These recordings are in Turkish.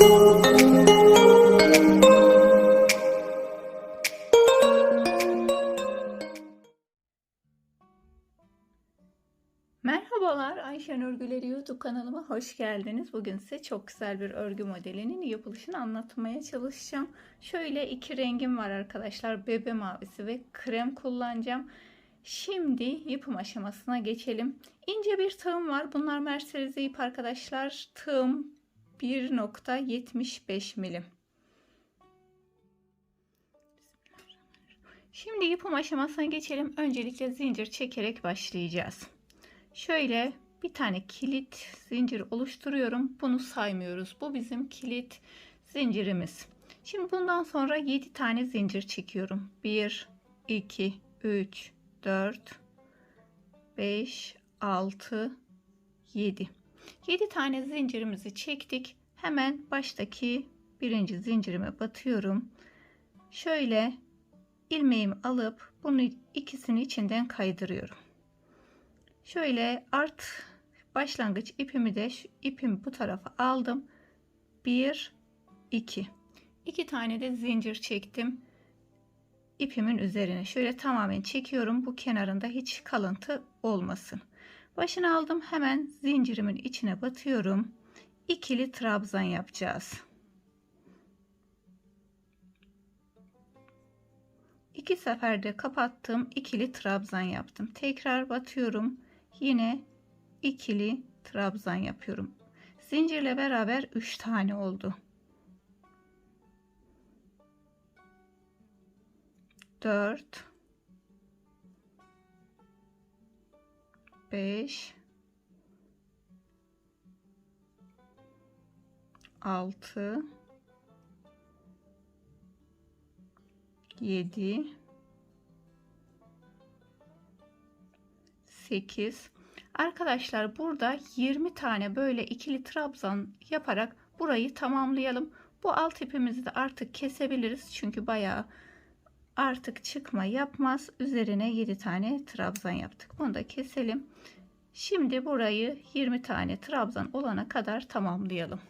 Merhabalar Ayşen Örgüleri YouTube kanalıma hoş geldiniz. Bugün size çok güzel bir örgü modelinin yapılışını anlatmaya çalışacağım. Şöyle iki rengim var arkadaşlar. Bebe mavisi ve krem kullanacağım. Şimdi yapım aşamasına geçelim. İnce bir tığım var. Bunlar merserize ip arkadaşlar. Tığım 1.75 milim. Şimdi yapım aşamasına geçelim. Öncelikle zincir çekerek başlayacağız. Şöyle bir tane kilit zincir oluşturuyorum. Bunu saymıyoruz. Bu bizim kilit zincirimiz. Şimdi bundan sonra 7 tane zincir çekiyorum. 1, 2, 3, 4, 5, 6, 7. 7 tane zincirimizi çektik. Hemen baştaki birinci zincirime batıyorum. Şöyle ilmeğimi alıp bunu ikisini içinden kaydırıyorum. Şöyle art başlangıç ipimi de şu ipimi bu tarafa aldım. 1 2 2 tane de zincir çektim. ipimin üzerine şöyle tamamen çekiyorum. Bu kenarında hiç kalıntı olmasın. Başını aldım. Hemen zincirimin içine batıyorum. İkili trabzan yapacağız. İki seferde kapattım. ikili trabzan yaptım. Tekrar batıyorum yine ikili trabzan yapıyorum. Zincirle beraber 3 tane oldu. 4 5 6 7 8 Arkadaşlar burada 20 tane böyle ikili trabzan yaparak burayı tamamlayalım. Bu alt ipimizi de artık kesebiliriz. Çünkü bayağı artık çıkma yapmaz. Üzerine 7 tane trabzan yaptık. Bunu da keselim. Şimdi burayı 20 tane trabzan olana kadar tamamlayalım.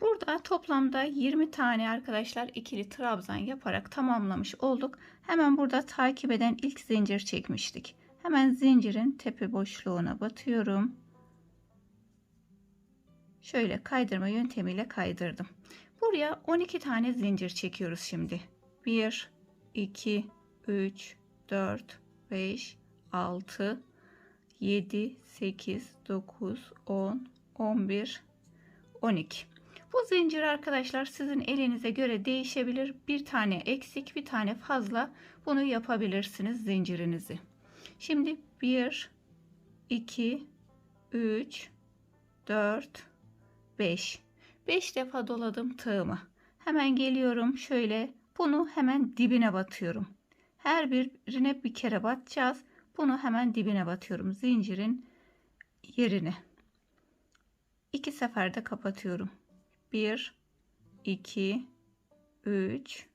Burada toplamda 20 tane arkadaşlar ikili trabzan yaparak tamamlamış olduk. Hemen burada takip eden ilk zincir çekmiştik. Hemen zincirin tepe boşluğuna batıyorum. Şöyle kaydırma yöntemiyle kaydırdım. Buraya 12 tane zincir çekiyoruz şimdi. 1 2 3 4 5 6 7 8 9 10 11 12 bu zincir arkadaşlar sizin elinize göre değişebilir. Bir tane eksik bir tane fazla bunu yapabilirsiniz zincirinizi. Şimdi 1, 2, 3, 4, 5. 5 defa doladım tığımı. Hemen geliyorum şöyle bunu hemen dibine batıyorum. Her birine bir kere batacağız. Bunu hemen dibine batıyorum. Zincirin yerine. İki seferde kapatıyorum. 1 2 3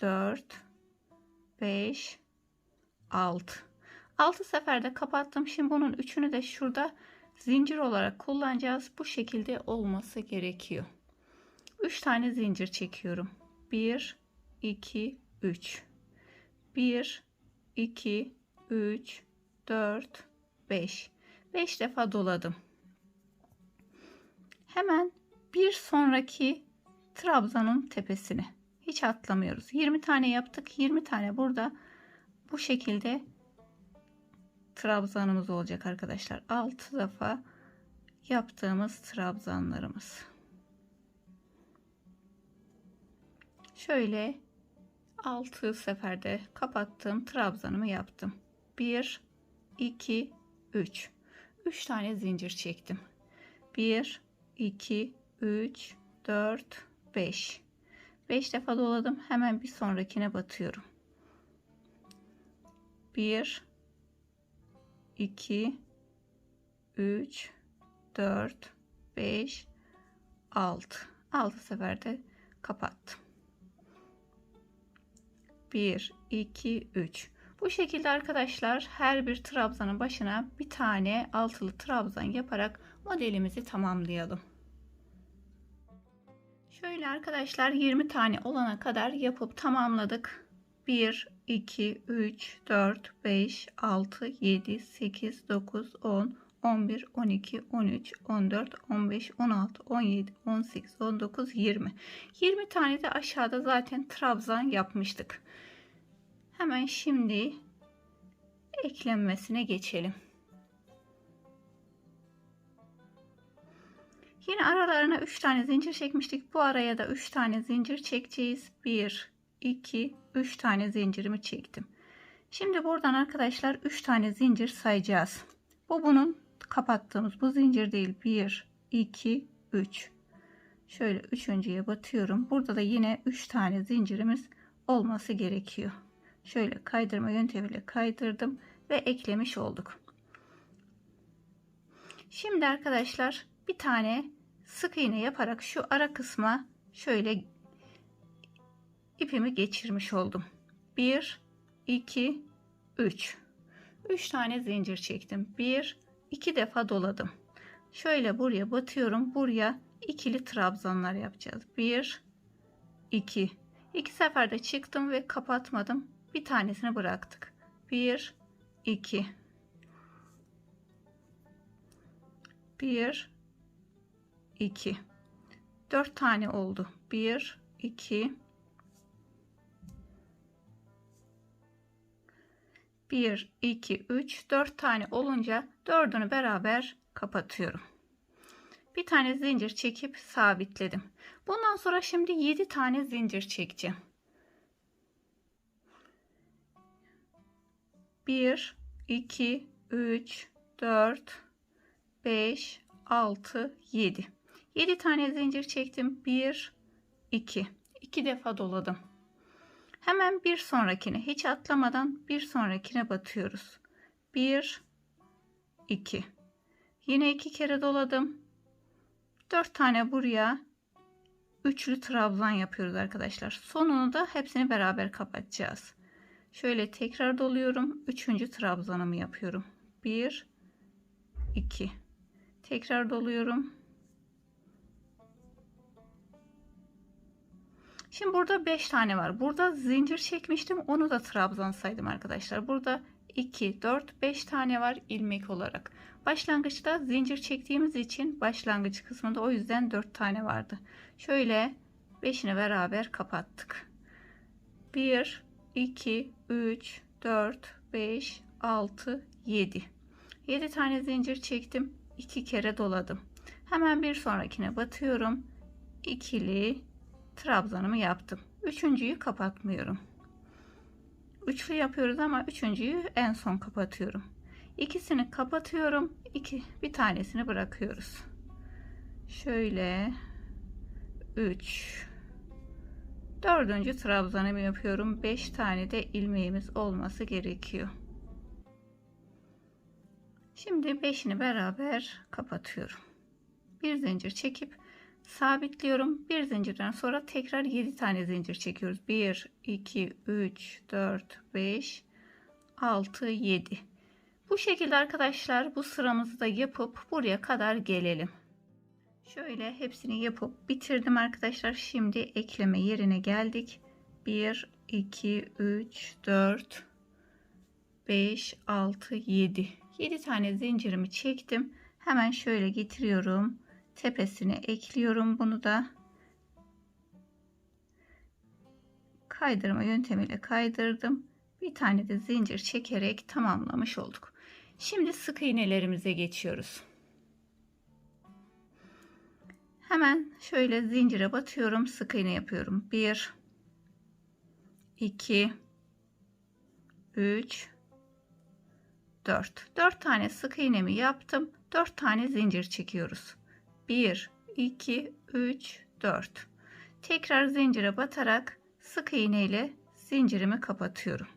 4 5 6 6 seferde kapattım. Şimdi bunun üçünü de şurada zincir olarak kullanacağız. Bu şekilde olması gerekiyor. 3 tane zincir çekiyorum. 1 2 3 1 2 3 4 5 5 defa doladım. Hemen bir sonraki trabzanın tepesine hiç atlamıyoruz. 20 tane yaptık. 20 tane burada bu şekilde trabzanımız olacak arkadaşlar. 6 defa yaptığımız trabzanlarımız. Şöyle 6 seferde kapattım. Trabzanımı yaptım. 1 2 3 3 tane zincir çektim. 1 2 3 4 5 5 defa doladım. Hemen bir sonrakine batıyorum. 1 2 3 4 5 6 6 seferde kapattım. 1 2 3 bu şekilde arkadaşlar her bir trabzanın başına bir tane altılı trabzan yaparak modelimizi tamamlayalım. Şöyle arkadaşlar 20 tane olana kadar yapıp tamamladık. 1, 2, 3, 4, 5, 6, 7, 8, 9, 10, 11, 12, 13, 14, 15, 16, 17, 18, 19, 20. 20 tane de aşağıda zaten trabzan yapmıştık. Hemen şimdi eklenmesine geçelim. Yine aralarına 3 tane zincir çekmiştik. Bu araya da 3 tane zincir çekeceğiz. 1, 2, 3 tane zincirimi çektim. Şimdi buradan arkadaşlar 3 tane zincir sayacağız. Bu bunun kapattığımız bu zincir değil. 1, 2, 3. Şöyle üçüncüye batıyorum. Burada da yine 3 tane zincirimiz olması gerekiyor. Şöyle kaydırma yöntemiyle kaydırdım ve eklemiş olduk. Şimdi arkadaşlar bir tane sık iğne yaparak şu ara kısma şöyle ipimi geçirmiş oldum. 1 2 3 3 tane zincir çektim. 1 2 defa doladım. Şöyle buraya batıyorum. Buraya ikili trabzanlar yapacağız. 1 2 2 seferde çıktım ve kapatmadım. Bir tanesini bıraktık. 1 2 1 2 4 tane oldu. 1 2 1 2 3 4 tane olunca dördünü beraber kapatıyorum. Bir tane zincir çekip sabitledim. Bundan sonra şimdi 7 tane zincir çekeceğim. 1 2 3 4 5 6 7 7 tane zincir çektim. 1 2 2 defa doladım. Hemen bir sonrakine hiç atlamadan bir sonrakine batıyoruz. 1 2 Yine iki kere doladım. 4 tane buraya üçlü trabzan yapıyoruz arkadaşlar. Sonunu da hepsini beraber kapatacağız. Şöyle tekrar doluyorum. Üçüncü trabzanımı yapıyorum. 1 2 Tekrar doluyorum. Şimdi burada 5 tane var. Burada zincir çekmiştim. Onu da trabzan saydım arkadaşlar. Burada 2, 4, 5 tane var ilmek olarak. Başlangıçta zincir çektiğimiz için başlangıç kısmında o yüzden 4 tane vardı. Şöyle 5'ini beraber kapattık. 1, 2, 3, 4, 5, 6, 7. 7 tane zincir çektim. 2 kere doladım. Hemen bir sonrakine batıyorum. İkili trabzanımı yaptım. Üçüncüyü kapatmıyorum. Üçlü yapıyoruz ama üçüncüyü en son kapatıyorum. İkisini kapatıyorum. iki bir tanesini bırakıyoruz. Şöyle 3 dördüncü trabzanımı yapıyorum. 5 tane de ilmeğimiz olması gerekiyor. Şimdi 5'ini beraber kapatıyorum. Bir zincir çekip sabitliyorum. Bir zincirden sonra tekrar 7 tane zincir çekiyoruz. 1, 2, 3, 4, 5, 6, 7. Bu şekilde arkadaşlar bu sıramızı da yapıp buraya kadar gelelim. Şöyle hepsini yapıp bitirdim arkadaşlar. Şimdi ekleme yerine geldik. 1, 2, 3, 4, 5, 6, 7. 7 tane zincirimi çektim. Hemen şöyle getiriyorum tepesine ekliyorum bunu da. Kaydırma yöntemiyle kaydırdım. Bir tane de zincir çekerek tamamlamış olduk. Şimdi sık iğnelerimize geçiyoruz. Hemen şöyle zincire batıyorum sık iğne yapıyorum. 1 2 3 4 4 tane sık iğnemi yaptım. 4 tane zincir çekiyoruz 1 2 3 4 tekrar zincire batarak sık iğne ile zincirimi kapatıyorum.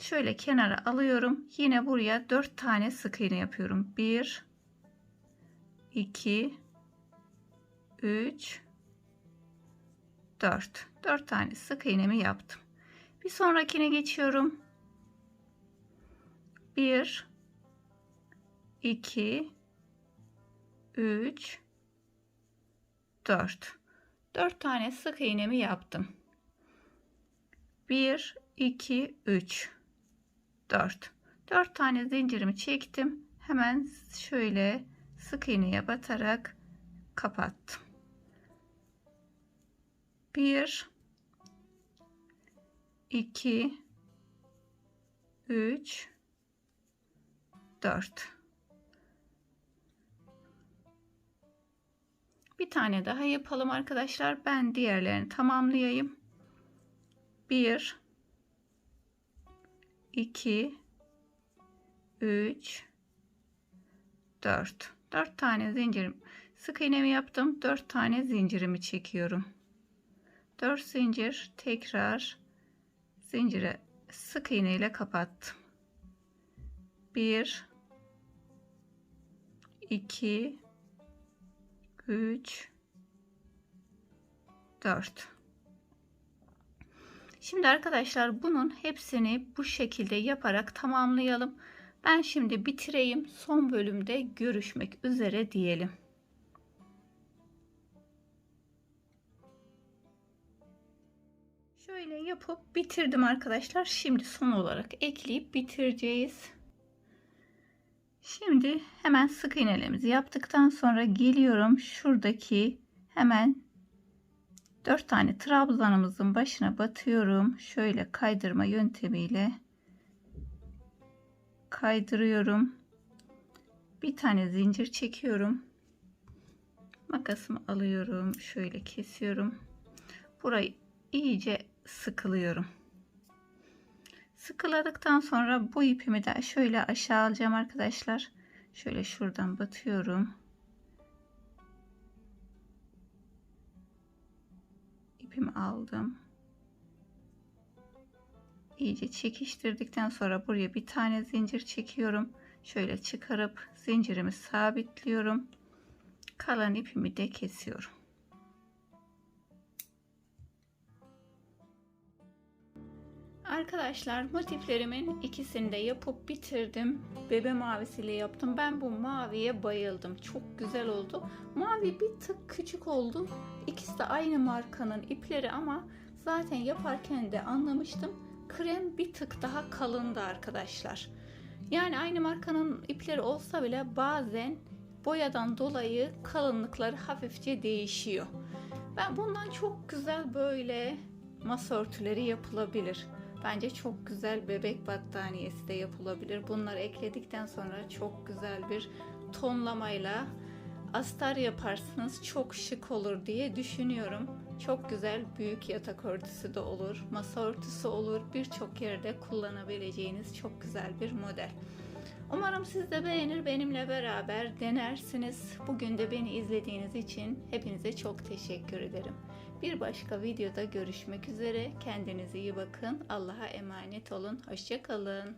Şöyle kenara alıyorum. Yine buraya 4 tane sık iğne yapıyorum. 1 2 3 4 4 tane sık iğnemi yaptım. Bir sonrakine geçiyorum. 1 2 3 4 4 tane sık iğnemi yaptım. 1 2 3 4 4 tane zincirimi çektim. Hemen şöyle sık iğneye batarak kapattım. 1 2 3 4 Bir tane daha yapalım arkadaşlar. Ben diğerlerini tamamlayayım. 1 2 3 4 4 tane zincirim. Sık iğnemi yaptım. 4 tane zincirimi çekiyorum. 4 zincir tekrar zincire sık iğne ile kapattım. 1 2 3 4 Şimdi arkadaşlar bunun hepsini bu şekilde yaparak tamamlayalım. Ben şimdi bitireyim. Son bölümde görüşmek üzere diyelim. Şöyle yapıp bitirdim arkadaşlar. Şimdi son olarak ekleyip bitireceğiz. Şimdi hemen sık iğnelerimizi yaptıktan sonra geliyorum şuradaki hemen 4 tane trabzanımızın başına batıyorum. Şöyle kaydırma yöntemiyle kaydırıyorum. Bir tane zincir çekiyorum. Makasımı alıyorum. Şöyle kesiyorum. Burayı iyice sıkılıyorum. Sıkıladıktan sonra bu ipimi de şöyle aşağı alacağım arkadaşlar. Şöyle şuradan batıyorum. ipimi aldım. İyice çekiştirdikten sonra buraya bir tane zincir çekiyorum. Şöyle çıkarıp zincirimi sabitliyorum. Kalan ipimi de kesiyorum. Arkadaşlar motiflerimin ikisini de yapıp bitirdim. Bebe mavisiyle yaptım. Ben bu maviye bayıldım. Çok güzel oldu. Mavi bir tık küçük oldu. İkisi de aynı markanın ipleri ama zaten yaparken de anlamıştım. Krem bir tık daha kalındı arkadaşlar. Yani aynı markanın ipleri olsa bile bazen boyadan dolayı kalınlıkları hafifçe değişiyor. Ben bundan çok güzel böyle masa örtüleri yapılabilir. Bence çok güzel bebek battaniyesi de yapılabilir. Bunları ekledikten sonra çok güzel bir tonlamayla astar yaparsınız çok şık olur diye düşünüyorum. Çok güzel büyük yatak örtüsü de olur, masa örtüsü olur. Birçok yerde kullanabileceğiniz çok güzel bir model. Umarım siz de beğenir benimle beraber denersiniz. Bugün de beni izlediğiniz için hepinize çok teşekkür ederim. Bir başka videoda görüşmek üzere. Kendinize iyi bakın. Allah'a emanet olun. Hoşçakalın.